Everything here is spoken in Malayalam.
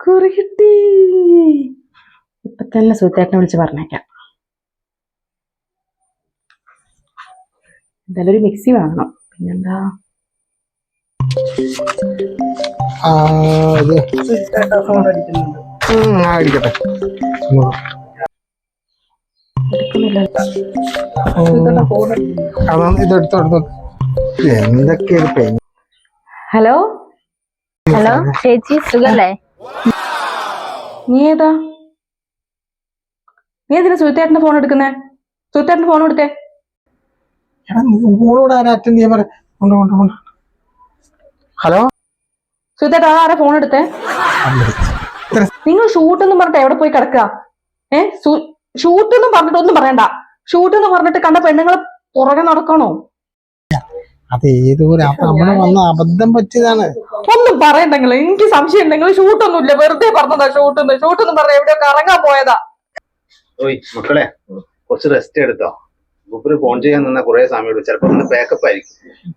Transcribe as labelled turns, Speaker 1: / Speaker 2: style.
Speaker 1: കുറി കിട്ടി ഇപ്പൊ തന്നെ സൂത്തേട്ടനെ വിളിച്ച് പറഞ്ഞേക്കാം. എന്തായാലും ഒരു മിക്സി വാങ്ങണം പിന്നെന്താ? ഹലോ?
Speaker 2: ഹലോ ചേച്ചി സുഖല്ലേ?
Speaker 1: നീ ഏതാ? നീ എന്തിനാ സുഹൃത്തേട്ടന്റെ ഫോൺ എടുക്കുന്നേ? സുഹൃത്തേട്ടന്റെ ഫോൺ കൊടുത്തേ.
Speaker 3: മോളോട് ആരാ അറ്റൻഡ് ചെയ്യാൻ ഹലോ?
Speaker 1: സുഹൃത്തേട്ട ആരാ ഫോൺ എടുത്തേ? നിങ്ങൾ ഷൂട്ട് എന്നും പറഞ്ഞിട്ട് എവിടെ പോയി കിടക്കുക? ഏ? ഷൂട്ട് എന്നും പറഞ്ഞിട്ട് ഒന്നും പറയണ്ട. ഷൂട്ട് എന്ന് പറഞ്ഞിട്ട് കണ്ട പെണ്ണുങ്ങളെ പുറകെ നടക്കണോ?
Speaker 3: അത് ഏതോ നമ്മൾ വന്ന അബദ്ധം പറ്റിയതാണ്.
Speaker 1: ഒന്നും പറയണ്ടെങ്കിൽ എനിക്ക് സംശയം ഉണ്ടെങ്കിൽ ഷൂട്ടൊന്നും ഒന്നുമില്ല. വെറുതെ പറഞ്ഞതാ ഷൂട്ട് ഷൂട്ടൊന്നും ഷൂട്ട് എന്ന് പറഞ്ഞ എവിടെയോ കറങ്ങാൻ പോയതാ?
Speaker 4: ഓയ് മക്കളെ കുറച്ച് റെസ്റ്റ് എടുത്തോ? മൂപ്പര് ഫോൺ ചെയ്യാൻ നിന്ന കുറെ സമയം എടുക്കും. ചിലപ്പോ ഒന്ന് പാക്കപ്പ് ആയിരിക്കും.